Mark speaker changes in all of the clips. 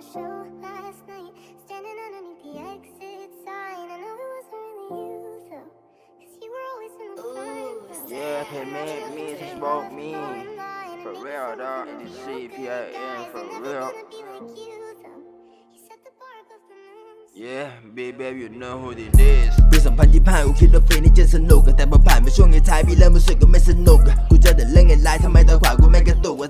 Speaker 1: Yeah, pay me, me, just broke me. For real, dog. This CPIN, for real. Yeah, baby, baby, you know who it is.
Speaker 2: ปี 2025 กูคิดว่าปีนี้จะสนุกอะแต่พอผ่านไปช่วงท้ายๆพี่เริ่มรู้สึกก็ไม่สนุกอะกูเจอแต่เรื่องไอ้ไลน์ทำไมตอนขวา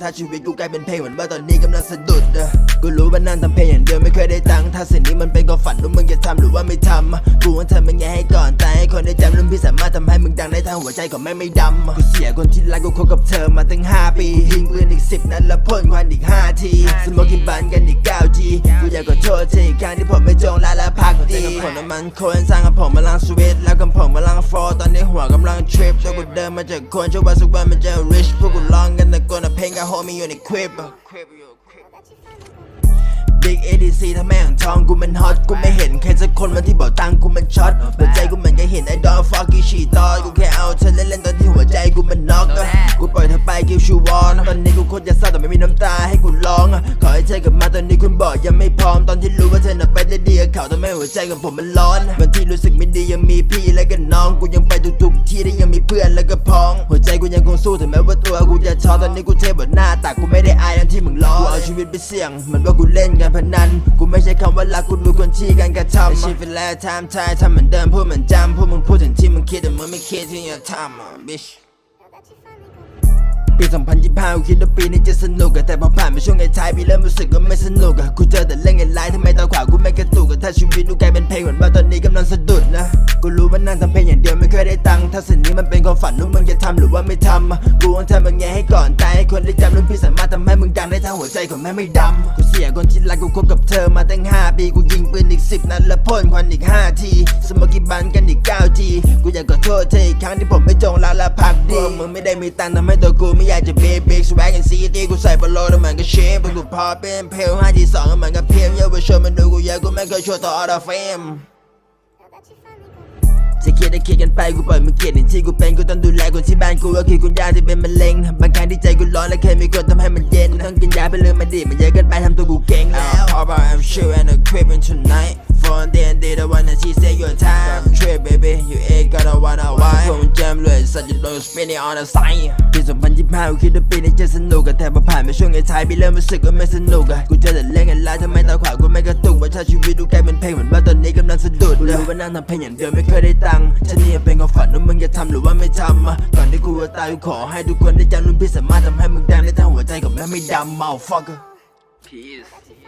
Speaker 2: ถ้าชีวิตกูกลายเป็นเพลงเหมือนว่าตอนนี้กำลังสะดุดอะกูรู้ว่านั่งทำเพลงอย่างเดียวไม่เคยได้ตังค์ถ้าสิ่งนี้มันเป็นความฝันว่ามึงจะทำหรือว่าไม่ทำอะกูว่าทำยังไงให้ก่อนตายให้คนได้จำรุ่นพี่สามารถทำให้มึงดังได้ทั้งหัวใจของแม่งไม่ดำอะกูเสียคนที่รักกูคบกับเธอมาตั้ง 5 ปียิงปืนอีก 10 นัดแล้วพ่นควันอีก 5 ทีสโมกินบันกันอีก 9 ทีกูอยากขอโทษทีอีกครั้งที่ผมไม่จงละและพักดีผมน้ำมันคนสร้างกับผมมาลังสวิตแล้วกับผมมาลังฟอตอนนี้หัวกำลังทริปแล้วกูเดินมาจากคนเชื่อว่าสักวันมันจะ rich พวกกูลอง กันแต่กนอะเพลงกับโฮมี่อยู่ในคลิปอะ Big ADC ถ้าแม่งทองกูมันฮอต กูไม่เห็นใครสักคนมันที่บอกตังกูมันช็อตหัวใจกูเหมือนกับเห็นไอ้ดอฟอกกี้ฉี่ตอำตาให้กูร้องขอให้เธอกลับมาตอนนี้คุณบอกยังไม่พร้อมตอนที่รู้ว่าเธอน่ะไปได้ดีเขาทำให้หัวใจของผมมันร้อนวันที่รู้สึกไม่ดียังมีพี่และก็น้องกูยังไปทุกๆที่ได้ยังมีเพื่อนและก็พ้อง หัวใจกูยังคงสู้ถึงแม้ว่าตัวกูจะท้อตอนนี้กูเทบนหน้าแต่กูไม่ได้อายตอนที่มึงร้องกูเอาชีวิตไปเสี่ยงเหมือนว่ากูเล่นการพนันกูไม่ใช่คำว่ารักกูรู้คนที่การกระทำชีวิตแล้วทม์ไทยทำเหมือนเดิมพูดเหมือนจำพวกมึงพูดถึงที่มึงคิดแต่มึงไม่คิดที่จะทำอะ bitch ปี 2025กูคิดว่าปีนี้จะสนุกอะแต่พอผ่านไปช่วงท้ายพี่เริ่มรู้สึกว่าไม่สนุกอะกูเจอแต่เรื่องไอ้ไลน์ทำไมตอนขวากูไม่กระตุ้าชีวิตกูกลายเป็นเพลงเหมือนว่าตอนนี้กำลังสะดุดนะกูรู้ว่านั่งทำเพลงอย่างเดียวไม่เคยได้ตังค์ถ้าสิ่งนี้มันเป็นความฝันลูกมึงจะทำหรือว่าไม่ทำกูต้องทำยังไงให้ก่อนตายให้คนได้จำรุ่นพี่สามารถทำให้มึงดังได้ทั้งหัวใจของแม่ไม่ดำกูเสียคนที่รักกูคบกับเธอมาตั้ง 5 ปีกูยิงปืนอีก 10 นัดแล้วพ่นควันอีก 5 ทีสมกิบันกันอีก 9 ทีกูอยากขอโทษเธออีกครั้งที่ผมไม่จงรักและพักดีมึงไม่ได้มีตังค์ทำให้ตัวกูไม่อยากจะเบรกเบรกสวกกันซีตีกูใส่บอลโลแล้วมันก็เชฟกูพอเป็นเพล5ที2ก็เหมือนกับเพลเยาวชนมันดูกูเยอะกูไม่เคยช่วยต่อออร์เฟมจะเครียดได้เครียดกันไปกูปล่อยมึงเกลียดอย่างที่กูเป็นกูต้องดูแลคนที่บ้านกูก็คือคุณย่าที่เป็นมะเร็งบางครั้งที่ใจกูร้อนและเคยมีคนทำให้มันเย็นกูต้องกินยาไปเลยมันดีมันเยอะเกินไปทำตัวกูเก่งแล้ว How about I'm sure and a craving tonight สัตว์จะโดน spinning on the side ปี2025กูคิดว่าปีนี้จะสนุกอะแต่พอผ่านไปช่วงท้ายๆพี่เริ่มรู้สึกว่าไม่สนุกอะกูเจอแต่เรื่องไอ้ไลน์ทำไมตอขวากูไม่กระตุกว่าถ้าชีวิตกูกลายเป็นเพลงเหมือนว่าตอนนี้กำลังสะดุดเลยว่านั่งทำเพลงอย่างเดียวไม่เคยได้ตังค์ฉันนี่เป็นความฝันว่ามึงจะทำหรือว่าไม่ทำอะก่อนที่กูจะตายกูขอให้ทุกคนได้จำรุ่นพี่สามารถทำให้มึงดังได้ทั้งหัวใจของแม่ไม่ดำ motherfucker
Speaker 1: Peace.